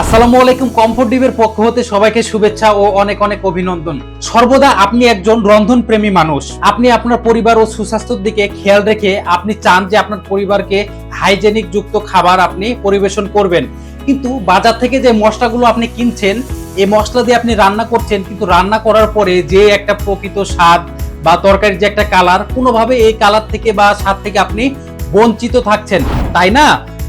আসসালামু আলাইকুম কমফোর্ট ডিবের পক্ষ হতে সবাইকে শুভেচ্ছা ও অনেক অনেক অভিনন্দন। সর্বদা আপনি একজন রন্ধন প্রেমী মানুষ। আপনি আপনার পরিবার ও সুস্বাস্থ্যের দিকে খেয়াল রেখে আপনি চান যে আপনার পরিবারকে হাইজেনিক যুক্ত খাবার আপনি পরিবেশন করবেন। কিন্তু বাজার থেকে যে মশলাগুলো আপনি কিনছেন, এই মশলা দিয়ে আপনি রান্না করছেন, কিন্তু রান্না করার পরে যে একটা প্রকৃত স্বাদ বা তরকারির যে একটা কালার, কোনোভাবে এই কালার থেকে বা স্বাদ থেকে আপনি বঞ্চিত থাকছেন। তাই না?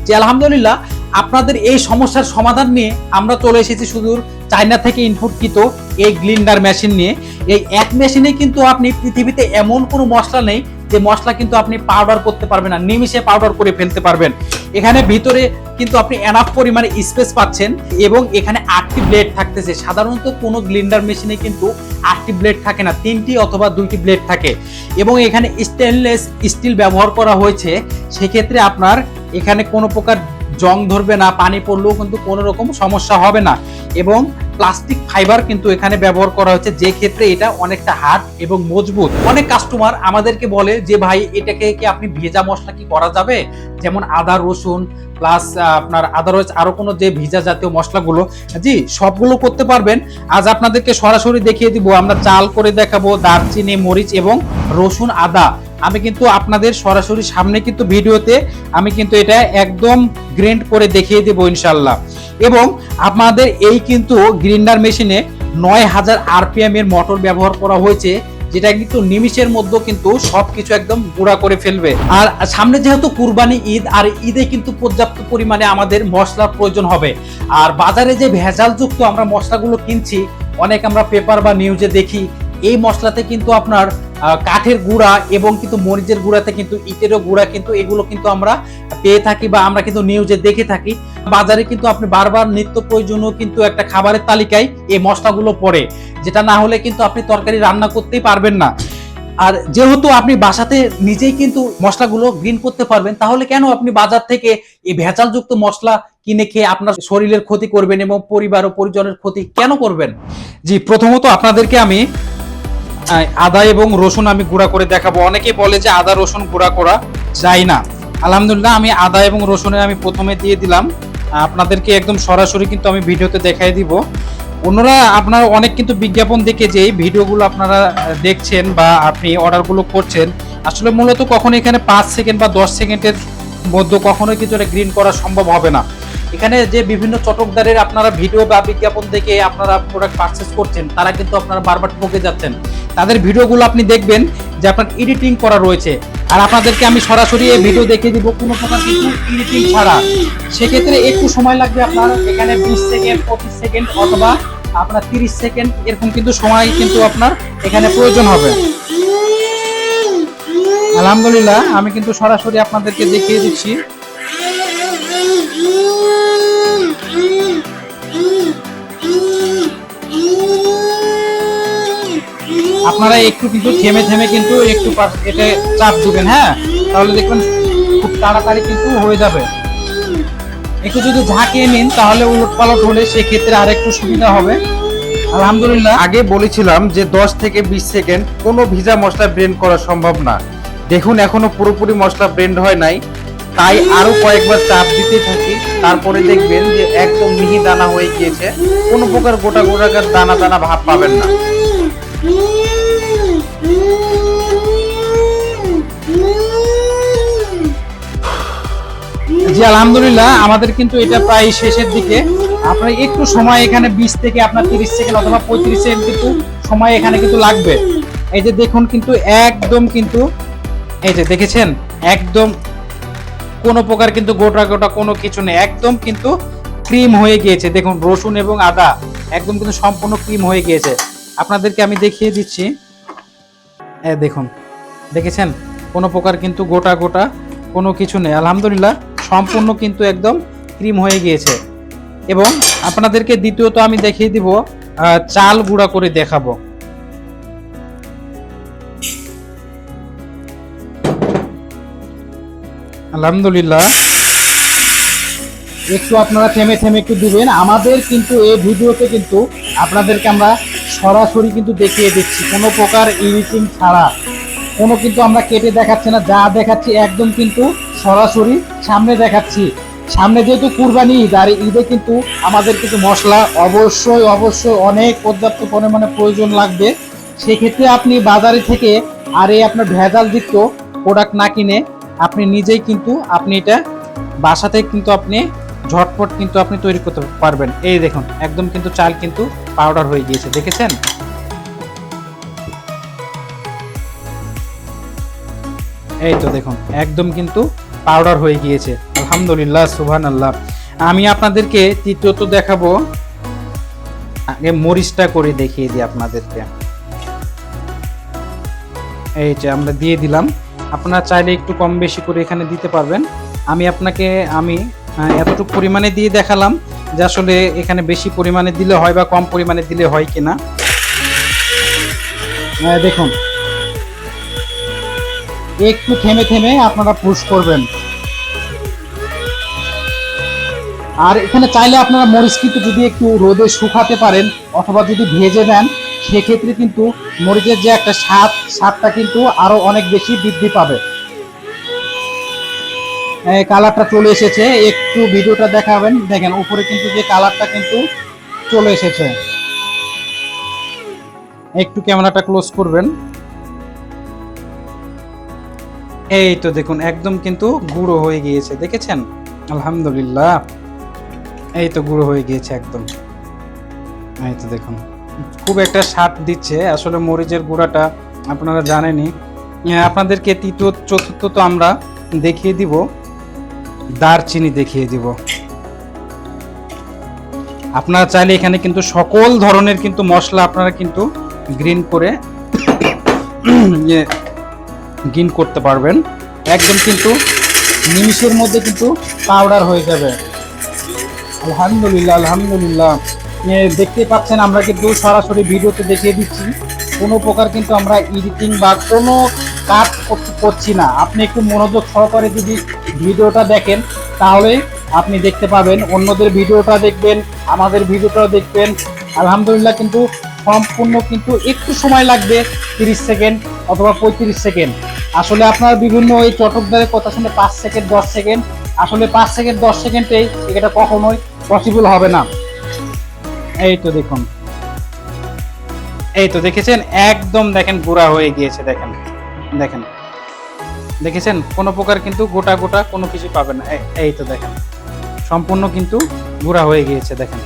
যে আলহামদুলিল্লাহ আপনাদের এই সমস্যার সমাধান নিয়ে আমরা চলে এসেছি সুদূর চায়না থেকে ইনপুটকৃত এই গ্লিন্ডার মেশিন নিয়ে। এই এক মেশিনে কিন্তু আপনি পৃথিবীতে এমন কোনো মশলা নেই যে মশলা কিন্তু আপনি পাউডার করতে পারবেন না নিমিশে পাউডার করে ফেলতে পারবেন। এখানে ভিতরে কিন্তু আপনি এনাফ পরিমাণে স্পেস পাচ্ছেন এবং এখানে আটটি ব্লেড থাকতেছে। সাধারণত কোনো গ্লিন্ডার মেশিনে কিন্তু আটটি ব্লেড থাকে না, তিনটি অথবা দুইটি ব্লেড থাকে। এবং এখানে স্টেনলেস স্টিল ব্যবহার করা হয়েছে। সেক্ষেত্রে আপনার এখানে কোনো প্রকার জং ধরবে না, পানি পড়লেও কিন্তু কোনো রকম সমস্যা হবে না। এবং প্লাস্টিক ফাইবার কিন্তু এখানে ব্যবহার করা হচ্ছে, যে ক্ষেত্রে এটা অনেকটা হার্ড এবং মজবুত। অনেক কাস্টমার আমাদেরকে বলে যে, ভাই, এটাকে কি আপনি ভেজা মশলা কি করা যাবে? যেমন আদা, রসুন প্লাস আপনার আদারওয়াইজ আরও কোনো যে ভিজা জাতীয় মশলাগুলো, জি, সবগুলো করতে পারবেন। আজ আপনাদেরকে সরাসরি দেখিয়ে দিব, আমরা চাল করে দেখাবো, দারচিনি, মরিচ এবং রসুন, আদা। আমি কিন্তু আপনাদের সরাসরি সামনে কিন্তু ভিডিওতে আমি কিন্তু এটা একদম গ্রেন্ড করে দেখিয়ে দেবো ইনশাল্লাহ এবং আপনাদের এই কিন্তু গ্রিন্ডার মেশিনে নয় হাজার আরপিএম এর মোটর ব্যবহার করা হয়েছে, যেটা কিন্তু নিমিষের মধ্যে কিন্তু সবকিছু একদম গুঁড়া করে ফেলবে। আর সামনে যেহেতু কুরবানি ঈদ, আর ঈদে কিন্তু পর্যাপ্ত পরিমাণে আমাদের মশলার প্রয়োজন হবে। আর বাজারে যে ভেজালযুক্ত আমরা মশলাগুলো কিনছি, অনেক আমরা পেপার বা নিউজে দেখি, এই মশলাতে কিন্তু আপনার কাঠের গুঁড়া এবং কিন্তু মরিচের গুঁড়াতে কিন্তু ইটেরও গুঁড়া কিন্তু এগুলো কিন্তু আমরা পেয়ে থাকি বা আমরা কিন্তু নিউজে দেখে থাকি। বাজারে কিন্তু আপনি বারবার নিত্য প্রয়োজনীয় কিন্তু একটা খাবারের তালিকায় এই মশলাগুলো পড়ে, যেটা না হলে কিন্তু আপনি তরকারি রান্না করতেই পারবেন না। আর যেহেতু আপনি বাসাতে নিজেই কিন্তু মশলাগুলো গ্রিন করতে পারবেন, তাহলে কেন আপনি বাজার থেকে এই ভেজালযুক্ত মশলা কিনে খেয়ে আপনার শরীরের ক্ষতি করবেন এবং পরিবার ও পরিজনের ক্ষতি কেন করবেন? জি, প্রথমত আপনাদেরকে আমি আদা এবং রসুন আমি গুঁড়া করে দেখাবো। অনেকে বলে যে আদা, রসুন গুঁড়া করা যায় না। আলহামদুলিল্লাহ, আমি আদা এবং রসুনের আমি প্রথমে দিয়ে দিলাম। আপনাদেরকে একদম সরাসরি কিন্তু আমি ভিডিওতে দেখাই দিব। অন্যরা, আপনারা অনেক কিন্তু বিজ্ঞাপন দেখে যে ভিডিওগুলো আপনারা দেখছেন বা আপনি অর্ডারগুলো করছেন, আসলে মূলত কখনো এখানে পাঁচ সেকেন্ড বা দশ সেকেন্ডের মধ্যে কখনোই কিন্তু এটা গ্রিন করা সম্ভব হবে না। এখানে যে বিভিন্ন চটকদারের আপনারা ভিডিও বা বিজ্ঞাপন দেখে আপনারা প্রোডাক্ট পারচেস করছেন, তারা কিন্তু আপনারা বারবার ঠকে যাচ্ছেন। তাদের ভিডিওগুলো আপনি দেখবেন যে আপনার এডিটিং করা রয়েছে। আর আপনাদেরকে আমি সরাসরি এই ভিডিও দেখিয়ে দিব, কোনো প্রকার কিন্তু এডিটিং ছাড়া। সেক্ষেত্রে একটু সময় লাগবে আপনার, এখানে বিশ সেকেন্ড, পঁচিশ সেকেন্ড অথবা আপনার তিরিশ সেকেন্ড, এরকম কিন্তু সময় কিন্তু আপনার এখানে প্রয়োজন হবে। আলহামদুলিল্লাহ, আমি কিন্তু সরাসরি আপনাদেরকে দেখিয়ে দিচ্ছি। আপনারা একটু কিন্তু থেমে থেমে কিন্তু একটু এটা চাপ দিবেন হ্যাঁ? তাহলে দেখবেন খুব তাড়াতাড়ি কিন্তু হয়ে যাবে। একটু যদি ঝাঁকিয়ে নিন, তাহলে উলট পালট হলে সেক্ষেত্রে আর একটু সুবিধা হবে। আলহামদুলিল্লাহ। আগে বলেছিলাম যে 10 থেকে 20 সেকেন্ড কোনো ভিজা মশলা ব্লেন্ড করা সম্ভব না। দেখুন, এখনও পুরোপুরি মশলা ব্লেন্ড হয় নাই। তাই আরও কয়েকবার চাপ দিতে থাকি। তারপরে দেখবেন যে একদম মিহি দানা হয়ে গিয়েছে। কোনো প্রকার গোটা গোটাকার দানা দানা ভাব পাবেন না। জি, আলহামদুলিল্লাহ, আমাদের কিন্তু এটা প্রায় শেষের দিকে। আপনার একটু সময় এখানে বিশ থেকে আপনার তিরিশ সেকেন্ড অথবা পঁয়ত্রিশ সেকেন্ড কিন্তু সময় এখানে কিন্তু লাগবে। এই যে দেখুন কিন্তু একদম কিন্তু, এই যে দেখেছেন, একদম কোনো প্রকার কিন্তু গোটা গোটা কোনো কিছু নেই। একদম কিন্তু ক্রিম হয়ে গিয়েছে। দেখুন, রসুন এবং আদা একদম কিন্তু সম্পূর্ণ ক্রিম হয়ে গিয়েছে। আপনাদেরকে আমি দেখিয়ে দিচ্ছি। এ, দেখুন। দেখেছেন? কোনো প্রকার কিন্তু গোটা গোটা কোনো কিছু নেই। আলহামদুলিল্লাহ, সম্পূর্ণ কিন্তু একদম ক্রিম হয়ে গিয়েছে। এবং আপনাদেরকে দ্বিতীয়ত আমি দেখিয়ে দিব চাল গুঁড়া করে দেখাবো। আলহামদুলিল্লাহ। একটু আপনারা থেমে থেমে একটু দিবেন। আমাদের কিন্তু এই ভিডিওতে কিন্তু আপনাদেরকে আমরা সরাসরি কিন্তু দেখিয়ে দিচ্ছি। কোনো প্রকার এডিটিং ছাড়া। কোনো কিন্তু আমরা কেটে দেখাচ্ছি না, যা দেখাচ্ছি একদম কিন্তু সরাসরি সামনে দেখাচ্ছি। সামনে যেহেতু কুরবানি ঈদ, আর ঈদে কিন্তু আমাদের কিন্তু মশলা অবশ্যই অবশ্যই অনেক পর্যাপ্ত পরিমাণে প্রয়োজন লাগবে। সেক্ষেত্রে আপনি বাজারে থেকে আর এই আপনার ভেজাল ভেজালযুক্ত প্রোডাক্ট না কিনে আপনি নিজেই কিন্তু আপনি এটা বাসাতে কিন্তু আপনি ঝটপট কিন্তু আপনি তৈরি করতে পারবেন। এই দেখুন, একদম কিন্তু চাল কিন্তু পাউডার হয়ে গিয়েছে, দেখেছেন? এই তো দেখুন, একদম কিন্তু পাউডার হয়ে গিয়েছে। আলহামদুলিল্লাহ সুবহান আল্লাহ আমি আপনাদেরকে তৃতীয়ত দেখাবো, আগে মরিচটা করে দেখিয়ে দিই আপনাদেরকে। এই যে আমরা দিয়ে দিলাম। আপনারা চাইলে একটু কম বেশি করে এখানে দিতে পারবেন। আমি আপনাকে, আমি এতটুকু পরিমাণে দিয়ে দেখালাম যে আসলে এখানে বেশি পরিমাণে দিলে হয় বা কম পরিমাণে দিলে হয় কিনা। দেখুন। একটু থেমে থেমে আপনারা পুশ করবেন। আর এখানে চাইলে আপনারা মরিচ কিন্তু যদি একটু রোদে শুকাতে পারেন অথবা যদি ভেজে দেন সেক্ষেত্রে কিন্তু মরিচের যে একটা স্বাদ, স্বাদটা কিন্তু আরও অনেক বেশি বৃদ্ধি পাবে। কালারটা চলে এসেছে। একটু ভিডিওটা দেখাবেন। দেখেন, উপরে কিন্তু যে কালারটা কিন্তু চলে এসেছে। একটু ক্যামেরাটা ক্লোজ করবেন। এই তো দেখুন, একদম কিন্তু গুঁড়ো হয়ে গিয়েছে। দেখেছেন? আলহামদুলিল্লাহ। এই তো গুঁড়ো হয়ে গিয়েছে একদম। এই তো দেখুন। খুব একটা স্বাদ দিচ্ছে। আসলে মরিচের গুঁড়াটা আপনারা জানেনই। আপনাদেরকে তৃতীয়, চতুর্থ তো আমরা দেখিয়ে দিব। দারচিনি দেখিয়ে দিব। আপনারা চাইলে এখানে কিন্তু সকল ধরনের কিন্তু মশলা আপনারা কিন্তু গ্রিন করে ইয়ে গ্রিন করতে পারবেন। একদম কিন্তু নিমিষের মধ্যে কিন্তু পাউডার হয়ে যাবে। আলহামদুলিল্লাহ আলহামদুলিল্লাহ। দেখতে পাচ্ছেন আমরা কিন্তু সরাসরি ভিডিওতে দেখিয়ে দিচ্ছি। কোনো প্রকার কিন্তু আমরা এডিটিং বা কোনো কাজ করছি না। আপনি একটু মনোযোগ সহকারে যদি ভিডিওটা দেখেন, তাহলে আপনি দেখতে পাবেন, অন্যদের ভিডিওটা দেখবেন, আমাদের ভিডিওটা দেখবেন। আলহামদুলিল্লাহ কিন্তু সম্পূর্ণ কিন্তু একটু সময় লাগবে, তিরিশ সেকেন্ড অথবা পঁয়ত্রিশ সেকেন্ড। আসলে আপনার বিভিন্ন ওই চটকদারের কথা শুনে পাঁচ সেকেন্ড, দশ সেকেন্ড, আসলে পাঁচ সেকেন্ড, দশ সেকেন্ডেই এটা কখনোই পসিবল হবে না। এই তো দেখুন। এই তো দেখেছেন, একদম দেখেন, গুঁড়া হয়ে গিয়েছে, দেখেন দেখেন। দেখেছেন? কোনো প্রকার কিন্তু গোটা গোটা কোনো কিছু পাবেন না। এই- এই তো দেখেন। সম্পূর্ণ কিন্তু গুঁড়া হয়ে গিয়েছে, দেখেন।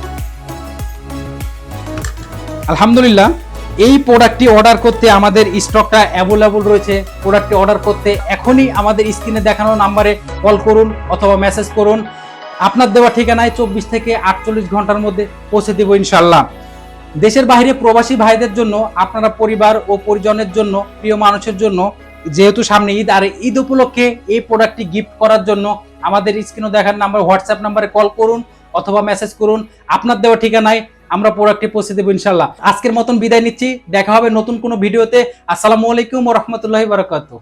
আলহামদুলিল্লাহ, এই প্রোডাক্টটি অর্ডার করতে আমাদের স্টকটা অ্যাভেলেবল রয়েছে। প্রোডাক্টটি অর্ডার করতে এখনই আমাদের স্ক্রিনে দেখানো নাম্বারে কল করুন অথবা মেসেজ করুন। আপনার দেওয়া ঠিকানায় চব্বিশ থেকে আটচল্লিশ ঘণ্টার মধ্যে পৌঁছে দেবো ইনশাল্লাহ দেশের বাইরে প্রবাসী ভাইদের জন্য, আপনারা পরিবার ও পরিজনের জন্য, প্রিয় মানুষের জন্য যেহেতু সামনে ঈদ, আর ঈদ উপলক্ষে এই প্রোডাক্টটি গিফট করার জন্য আমাদের স্ক্রিনে দেখার নাম্বার হোয়াটসঅ্যাপ নাম্বারে কল করুন অথবা মেসেজ করুন। আপনার দেওয়া ঠিকানায় আমরা প্রোডাক্টটি পৌঁছে দেবো ইনশাল্লাহ আজকের মতন বিদায় নিচ্ছি। দেখা হবে নতুন কোনো ভিডিওতে। আসসালামু আলাইকুম রহমতুল্লাহ বারকাতু